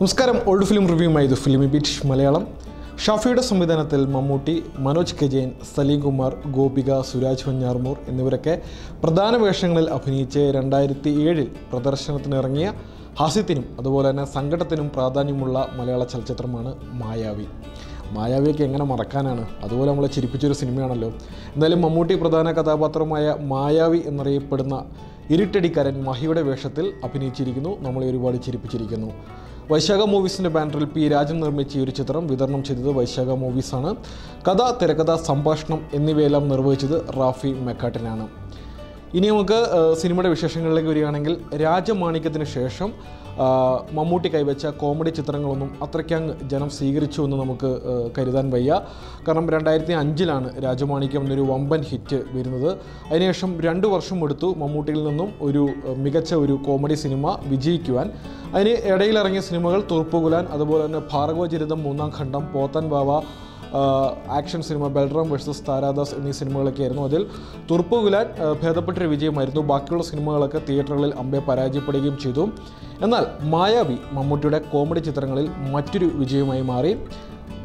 നമസ്കാരം. Old film റിവ്യൂമായി ഇത് filmi beat Malayalam. ഷാഫിയുടെ സംവിധാനത്തിൽ മമ്മൂട്ടി മനോജ് കെ ജെയിൻ സലീം കുമാർ ഗോപിക സുരാജ് വഞ്ഞാർമൂർ എന്നിവരൊക്കെ പ്രധാന വേഷങ്ങളിൽ അഭിനയിച്ച് രണ്ടായിരത്തി ഏഴിൽ പ്രദർശനത്തിനിറങ്ങിയ ഹാസ്യത്തിനും അതുപോലെ തന്നെ സങ്കടത്തിനും പ്രാധാന്യമുള്ള മലയാള ചലച്ചിത്രമാണ് മായാവി. മായാവിയൊക്കെ എങ്ങനെ മറക്കാനാണ്? അതുപോലെ നമ്മളെ ചിരിപ്പിച്ചൊരു സിനിമയാണല്ലോ. എന്തായാലും മമ്മൂട്ടി പ്രധാന കഥാപാത്രമായ മായാവി എന്നറിയപ്പെടുന്ന ഇരുട്ടടിക്കാരൻ മഹിയുടെ വേഷത്തിൽ അഭിനയിച്ചിരിക്കുന്നു. നമ്മളെ ഒരുപാട് ചിരിപ്പിച്ചിരിക്കുന്നു. വൈശാഖ മൂവീസിന്റെ ബാനറിൽ പി രാജൻ നിർമ്മിച്ച ഈ ഒരു ചിത്രം വിതരണം ചെയ്തത് വൈശാഖ മൂവീസാണ്. കഥ തിരക്കഥ സംഭാഷണം എന്നിവയെല്ലാം നിർവഹിച്ചത് റാഫി മെക്കാട്ടിനാണ്. ഇനി നമുക്ക് സിനിമയുടെ വിശേഷങ്ങളിലേക്ക് വരികയാണെങ്കിൽ രാജമാണിക്യത്തിന് ശേഷം മമ്മൂട്ടി കൈവച്ച കോമഡി ചിത്രങ്ങളൊന്നും അത്രയ്ക്കങ്ങ് ജനം സ്വീകരിച്ചു എന്ന് നമുക്ക് കരുതാൻ വയ്യ. കാരണം രണ്ടായിരത്തി അഞ്ചിലാണ് രാജമാണിക്യം എന്നൊരു വമ്പൻ ഹിറ്റ് വരുന്നത്. അതിനുശേഷം രണ്ട് വർഷം എടുത്തു മമ്മൂട്ടിയിൽ നിന്നും ഒരു മികച്ച ഒരു കോമഡി സിനിമ വിജയിക്കുവാൻ. അതിന് ഇടയിലിറങ്ങിയ സിനിമകൾ തുറപ്പുകുലാൻ അതുപോലെ തന്നെ Bhargavacharitham Moonnam Khandam Pothan Bava action cinema Balram versus Tharadas എന്നീ സിനിമകളൊക്കെ ആയിരുന്നു അതിൽ ആഹ് ഭേദപ്പെട്ടൊരു വിജയമായിരുന്നു. ബാക്കിയുള്ള സിനിമകളൊക്കെ തിയേറ്ററുകളിൽ അമ്പെ പരാജയപ്പെടുകയും ചെയ്തു. എന്നാൽ മായാവി മമ്മൂട്ടിയുടെ കോമഡി ചിത്രങ്ങളിൽ മറ്റൊരു വിജയമായി മാറി.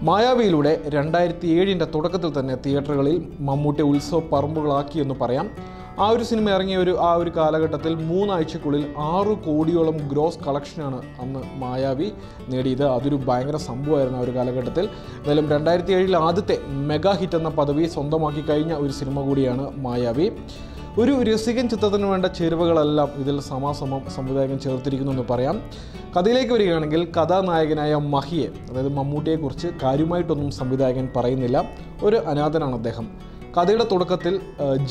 മായാവിയിലൂടെ രണ്ടായിരത്തി ഏഴിന്റെ തുടക്കത്തിൽ തന്നെ തിയേറ്ററുകളിൽ മമ്മൂട്ടി ഉത്സവ പറമ്പുകളാക്കി എന്ന് പറയാം. ആ ഒരു സിനിമ ഇറങ്ങിയ ഒരു ആ ഒരു കാലഘട്ടത്തിൽ മൂന്നാഴ്ചക്കുള്ളിൽ ആറ് കോടിയോളം ഗ്രോസ് കളക്ഷനാണ് അന്ന് മായാവി നേടിയത്. അതൊരു ഭയങ്കര സംഭവമായിരുന്നു ആ ഒരു കാലഘട്ടത്തിൽ. എന്തായാലും രണ്ടായിരത്തി ഏഴിൽ ആദ്യത്തെ മെഗാ ഹിറ്റ് എന്ന പദവി സ്വന്തമാക്കി കഴിഞ്ഞ ഒരു സിനിമ കൂടിയാണ് മായാവി. ഒരു രസികൻ ചിത്രത്തിന് വേണ്ട ചേരുവകളെല്ലാം ഇതിൽ സമാസമം സംവിധായകൻ ചേർത്തിരിക്കുന്നു എന്ന് പറയാം. കഥയിലേക്ക് വരികയാണെങ്കിൽ കഥാനായകനായ മഹിയെ അതായത് മമ്മൂട്ടിയെക്കുറിച്ച് കാര്യമായിട്ടൊന്നും സംവിധായകൻ പറയുന്നില്ല. ഒരു അനാഥനാണ് അദ്ദേഹം. കഥയുടെ തുടക്കത്തിൽ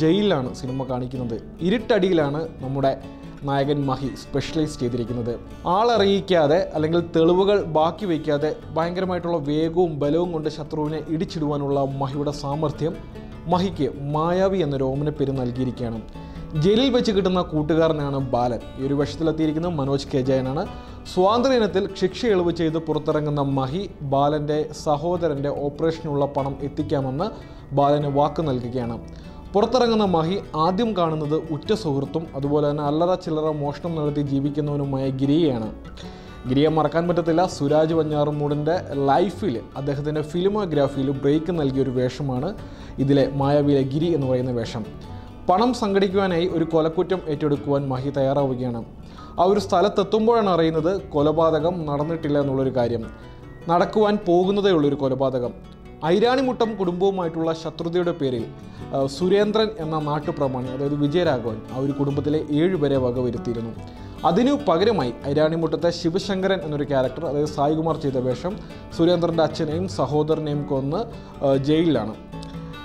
ജയിലിലാണ് സിനിമ കാണിക്കുന്നത്. ഇരുട്ടടിയിലാണ് നമ്മുടെ നായകൻ മഹി സ്പെഷ്യലൈസ് ചെയ്തിരിക്കുന്നത്. ആളറിയിക്കാതെ അല്ലെങ്കിൽ തെളിവുകൾ ബാക്കി വയ്ക്കാതെ ഭയങ്കരമായിട്ടുള്ള വേഗവും ബലവും കൊണ്ട് ശത്രുവിനെ ഇടിച്ചിടുവാനുള്ള മഹിയുടെ സാമർഥ്യം മഹിക്ക് മായാവി എന്ന ഓമന പേര് നൽകിയിരിക്കുകയാണ്. ജയിലിൽ വെച്ച് കിട്ടുന്ന കൂട്ടുകാരനാണ് ബാലൻ. ഈ ഒരു വേഷത്തിലെത്തിയിരിക്കുന്ന മനോജ് കെ ജയനാണ്. സ്വാതന്ത്ര്യ ഇനത്തിൽ ശിക്ഷ ഇളവ് ചെയ്ത് പുറത്തിറങ്ങുന്ന മഹി ബാലന്റെ സഹോദരന്റെ ഓപ്പറേഷനുള്ള പണം എത്തിക്കാമെന്ന് ബാലന് വാക്ക് നൽകുകയാണ്. പുറത്തിറങ്ങുന്ന മഹി ആദ്യം കാണുന്നത് ഉറ്റ സുഹൃത്തും അതുപോലെ തന്നെ അല്ലറ ചില്ലറ മോഷണം നടത്തി ജീവിക്കുന്നവനുമായ ഗിരിയെയാണ്. ഗിരിയെ മറക്കാൻ പറ്റത്തില്ല. സുരാജ് വഞ്ഞാറുമൂടിന്റെ ലൈഫിൽ അദ്ദേഹത്തിന്റെ ഫിലിമോഗ്രാഫിയിൽ ബ്രേക്ക് നൽകിയ ഒരു വേഷമാണ് ഇതിലെ മായാവിയിലെ ഗിരി എന്ന് പറയുന്ന വേഷം. പണം സംഘടിക്കുവാനായി ഒരു കൊലക്കുറ്റം ഏറ്റെടുക്കുവാൻ മഹി തയ്യാറാവുകയാണ്. ആ ഒരു സ്ഥലത്തെത്തുമ്പോഴാണ് അറിയുന്നത് കൊലപാതകം നടന്നിട്ടില്ല എന്നുള്ളൊരു കാര്യം. നടക്കുവാൻ പോകുന്നതേ ഉള്ളൊരു കൊലപാതകം. ഐരാണിമുട്ടം കുടുംബവുമായിട്ടുള്ള ശത്രുതയുടെ പേരിൽ സുരേന്ദ്രൻ എന്ന നാട്ടുപ്രമാണി അതായത് വിജയരാഘവൻ ആ ഒരു കുടുംബത്തിലെ ഏഴുപേരെ വകവരുത്തിയിരുന്നു. അതിനു പകരമായി ഐരാണിമുട്ടത്തെ ശിവശങ്കരൻ എന്നൊരു ക്യാരക്ടർ അതായത് സായികുമാർ ചെയ്ത വേഷം സുരേന്ദ്രന്റെ അച്ഛനെയും സഹോദരനെയും കൊന്ന് ജയിലിലാണ്.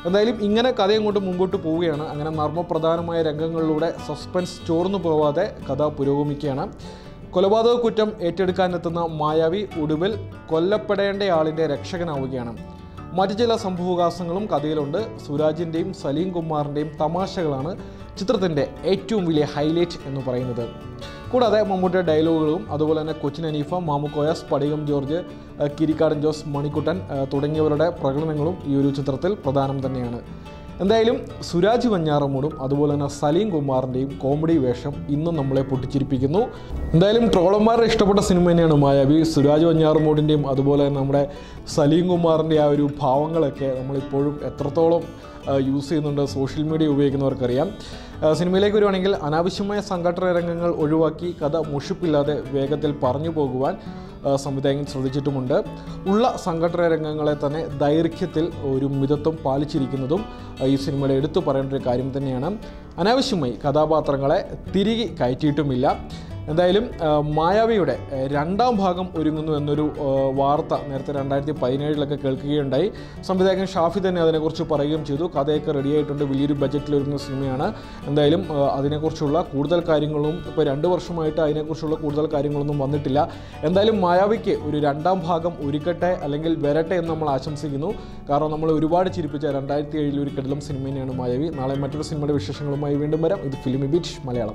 എന്തായാലും ഇങ്ങനെ കഥ അങ്ങോട്ട് മുമ്പോട്ട് പോവുകയാണ്. അങ്ങനെ നർമ്മപ്രധാനമായ രംഗങ്ങളിലൂടെ സസ്പെൻസ് ചോർന്നു പോവാതെ കഥ പുരോഗമിക്കുകയാണ്. കൊലപാതക കുറ്റം ഏറ്റെടുക്കാനെത്തുന്ന മായാവി ഒടുവിൽ കൊല്ലപ്പെടേണ്ടയാളിന്റെ രക്ഷകനാവുകയാണ്. മറ്റു ചില സംഭവവികാസങ്ങളും കഥയിലുണ്ട്. സുരാജിന്റെയും സലീം കുമാറിന്റെയും തമാശകളാണ് ചിത്രത്തിന്റെ ഏറ്റവും വലിയ ഹൈലൈറ്റ് എന്ന് പറയുന്നത്. കൂടാതെ മമ്മൂട്ടിയുടെ ഡയലോഗുകളും അതുപോലെ തന്നെ കൊച്ചിൻ അനീഫ മാമുക്കോയ സ്പടികം ജോർജ് കിരിക്കാടൻ ജോസ് മണിക്കുട്ടൻ തുടങ്ങിയവരുടെ പ്രകടനങ്ങളും ഈ ഒരു ചിത്രത്തിൽ പ്രധാനം തന്നെയാണ്. എന്തായാലും സുരാജ് വഞ്ഞാറമ്മൂടും അതുപോലെ തന്നെ സലീം കുമാറിന്റെയും കോമഡി വേഷം ഇന്നും നമ്മളെ പൊട്ടിച്ചിരിപ്പിക്കുന്നു. എന്തായാലും ട്രോളന്മാരുടെ ഇഷ്ടപ്പെട്ട സിനിമ തന്നെയാണ് മായാവി സുരാജ് വഞ്ഞാറമ്മൂടിന്റെയും അതുപോലെ തന്നെ നമ്മുടെ സലീം കുമാറിന്റെ ആ ഒരു ഭാവങ്ങളൊക്കെ നമ്മളിപ്പോഴും എത്രത്തോളം യൂസ് ചെയ്യുന്നുണ്ട് സോഷ്യൽ മീഡിയ ഉപയോഗിക്കുന്നവർക്കറിയാം. സിനിമയിലേക്ക് വരുവാണെങ്കിൽ അനാവശ്യമായ സംഘടന രംഗങ്ങൾ ഒഴിവാക്കി കഥ മുഷിപ്പില്ലാതെ വേഗത്തിൽ പറഞ്ഞു പോകുവാൻ സംവിധായകൻ ശ്രദ്ധിച്ചിട്ടുമുണ്ട്. ഉള്ള സംഘടന രംഗങ്ങളെ തന്നെ ദൈർഘ്യത്തിൽ ഒരു മിതത്വം പാലിച്ചിരിക്കുന്നതും ഈ സിനിമയുടെ എടുത്തു പറയേണ്ട ഒരു കാര്യം തന്നെയാണ്. അനാവശ്യമായി കഥാപാത്രങ്ങളെ തിരികെ കയറ്റിയിട്ടുമില്ല. എന്തായാലും മായാവിയുടെ രണ്ടാം ഭാഗം ഒരുങ്ങുന്നു എന്നൊരു വാർത്ത നേരത്തെ രണ്ടായിരത്തി പതിനേഴിലൊക്കെ കേൾക്കുകയുണ്ടായി. സംവിധായകൻ ഷാഫി തന്നെ അതിനെക്കുറിച്ച് പറയുകയും ചെയ്തു. കഥയൊക്കെ റെഡിയായിട്ടുണ്ട് വലിയൊരു ബജറ്റിൽ ഒരുങ്ങുന്ന സിനിമയാണ്. എന്തായാലും അതിനെക്കുറിച്ചുള്ള കൂടുതൽ കാര്യങ്ങളും ഇപ്പോൾ രണ്ട് വർഷമായിട്ട് അതിനെക്കുറിച്ചുള്ള കൂടുതൽ കാര്യങ്ങളൊന്നും വന്നിട്ടില്ല. എന്തായാലും മായാവിക്ക് ഒരു രണ്ടാം ഭാഗം ഒരുക്കട്ടെ അല്ലെങ്കിൽ വരട്ടെ എന്ന് നമ്മൾ ആശംസിക്കുന്നു. കാരണം നമ്മൾ ഒരുപാട് ചിരിപ്പിച്ച രണ്ടായിരത്തി ഏഴിൽ ഒരു കിടലം സിനിമ തന്നെയാണ് മായാവി. നാളെ മറ്റൊരു സിനിമയുടെ വിശേഷങ്ങളുമായി വീണ്ടും വരാം. ഇത് ഫിലിമി ബീച്ച് മലയാളം.